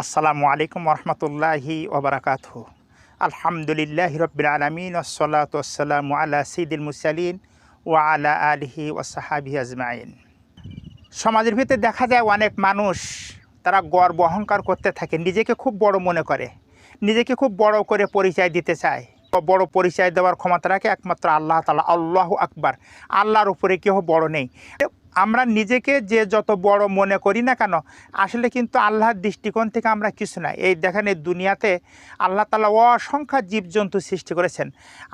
আসসালামু আলাইকুম রহমতুল্লাহি ওবরাকাত আলহামদুলিল্লাহ রবিল আলমিন ওসলাত ওসালাম আলা সঈদুল মুসালিন ও আলা আলহি ও ওসাহাবি আজমাইন। সমাজের ভিতরে দেখা যায় অনেক মানুষ, তারা গর্ব অহংকার করতে থাকে, নিজেকে খুব বড় মনে করে, নিজেকে খুব বড় করে পরিচয় দিতে চায়। বড় পরিচয় দেওয়ার ক্ষমতা রাখে একমাত্র আল্লাহ তালা আল্লাহ আকবার, আল্লাহর উপরে কেউ বড় নেই। আমরা নিজেকে যে যত বড় মনে করি না কেন, আসলে কিন্তু আল্লাহর দৃষ্টিকোণ থেকে আমরা কিছু না। এই দেখেন, এই দুনিয়াতে আল্লাহ তালা অসংখ্য জীবজন্তু সৃষ্টি করেছেন।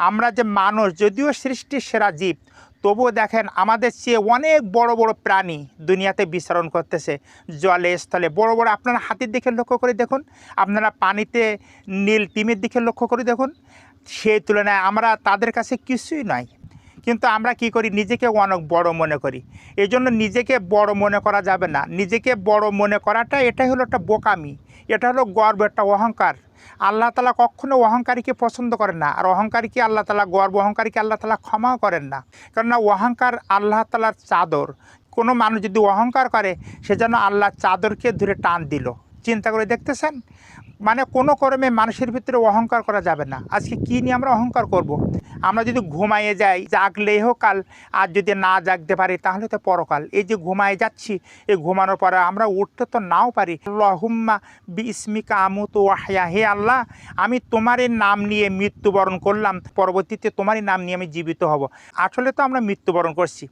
আমরা যে মানুষ, যদিও সৃষ্টির সেরা জীব, তবুও দেখেন আমাদের চেয়ে অনেক বড় বড় প্রাণী দুনিয়াতে বিচরণ করতেছে। জলে, স্থলে, বড় বড়, আপনারা হাতির দিকে লক্ষ্য করে দেখুন, আপনারা পানিতে নীল টিমের দিকে লক্ষ্য করে দেখুন, সেই তুলনায় আমরা তাদের কাছে কিছুই নয় কিন্তু আমরা কি করি? নিজেকে অনেক বড় মনে করি। এই জন্য নিজেকে বড় মনে করা যাবে না। নিজেকে বড় মনে করাটা এটাই হলো একটা বোকামি। এটা হলো গর্ব, একটা অহংকার। আল্লাহ তালা কখনো অহংকারীকে পছন্দ করেন না। আর অহংকারীকে আল্লাহ তালা, গর্ব অহংকারীকে আল্লাহ তালা ক্ষমাও করেন না। কেননা অহংকার আল্লাহ তালার চাদর। কোনো মানুষ যদি অহংকার করে, সে যেন আল্লাহ চাদরকে ধরে টান দিল। চিন্তা করে দেখতেছেন? মানে কোনো কর্মে মানুষের ভিতরে অহংকার করা যাবে না। আজকে কী নিয়ে আমরা অহংকার করব। আমরা যদি ঘুমাইয়ে যাই, জাগলেই হোক কাল, আর যদি না জাগতে পারি তাহলে তো পরকাল। এই যে ঘুমায় যাচ্ছি, এই ঘুমানোর পরে আমরা উঠতে তো নাও পারি। লহুম্মা বি ইসমিকা আমুত ওয়াহিয়া। হে আল্লাহ, আমি তোমারই নাম নিয়ে মৃত্যুবরণ করলাম। পরবর্তীতে তোমারই নাম নিয়ে আমি জীবিত হব। আসলে তো আমরা মৃত্যুবরণ করছি।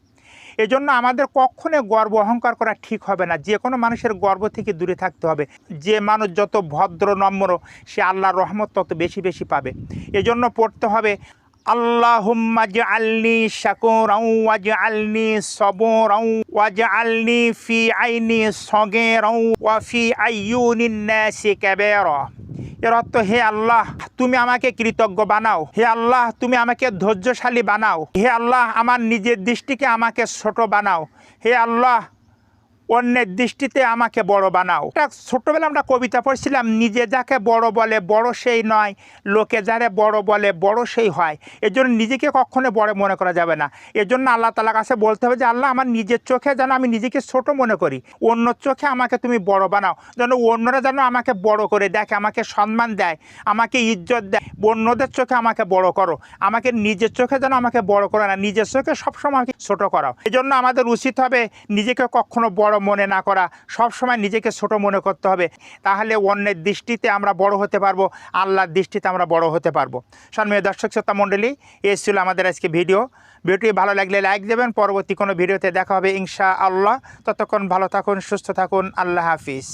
এজন্য আমাদের কখনো গর্ব অহংকার করা ঠিক হবে না। যে কোনো মানুষের গর্ব থেকে দূরে থাকতে হবে। যে মানুষ যত ভদ্র, নম্র, সে আল্লাহর রহমত তত বেশি বেশি পাবে। এজন্য পড়তে হবে, আল্লাহুম্মা জাআলনি শাকুরাও ওয়াজআলনি সবরাও ওয়াজআলনি ফি আইনি সগীরাও ওয়া ফি আইয়ুনিন নাসি কাবীরা। এর অর্থ, হে আল্লাহ, তুমি আমাকে কৃতজ্ঞ বানাও। হে আল্লাহ, তুমি আমাকে ধৈর্যশালী বানাও। হে আল্লাহ, আমার নিজের দৃষ্টিকে আমাকে ছোট বানাও। হে আল্লাহ অন্যের দৃষ্টিতে আমাকে বড় বানাও। একটা ছোট্টবেলা আমরা কবিতা পড়ছিলাম, নিজে যাকে বড় বলে, বড় সেই নয়। লোকে যারে বড় বলে, বড় সেই হয়। এজন্য নিজেকে কখনো বড় মনে করা যাবে না। এজন্য আল্লাহ তালার কাছে বলতে হবে যে, আল্লাহ, আমার নিজের চোখে যেন আমি নিজেকে ছোট মনে করি। অন্য চোখে আমাকে তুমি বড় বানাও। যেন অন্যরা যেন আমাকে বড় করে দেখে, আমাকে সম্মান দেয়, আমাকে ইজ্জত দেয়। অন্যদের চোখে আমাকে বড় করো। আমাকে নিজের চোখে যেন আমাকে বড় করে না, নিজের চোখে সবসময় আমাকে ছোট করাও। এই জন্য আমাদের উচিত হবে নিজেকে কখনো বড় মনে না করা সব সময় নিজেকে ছোট মনে করতে হবে। তাহলে অন্যের দৃষ্টিতে আমরা বড় হতে পারব, আল্লাহর দৃষ্টিতে আমরা বড় হতে পারব। সম্মানীয় দর্শক, শ্রোতা মণ্ডলী এই ছিল আমাদের আজকে ভিডিও। ভিডিওটি ভালো লাগলে লাইক দেবেন। পরবর্তী কোনো ভিডিওতে দেখা হবে ইনশা আল্লাহ ততক্ষণ ভালো থাকুন, সুস্থ থাকুন। আল্লাহ হাফিজ।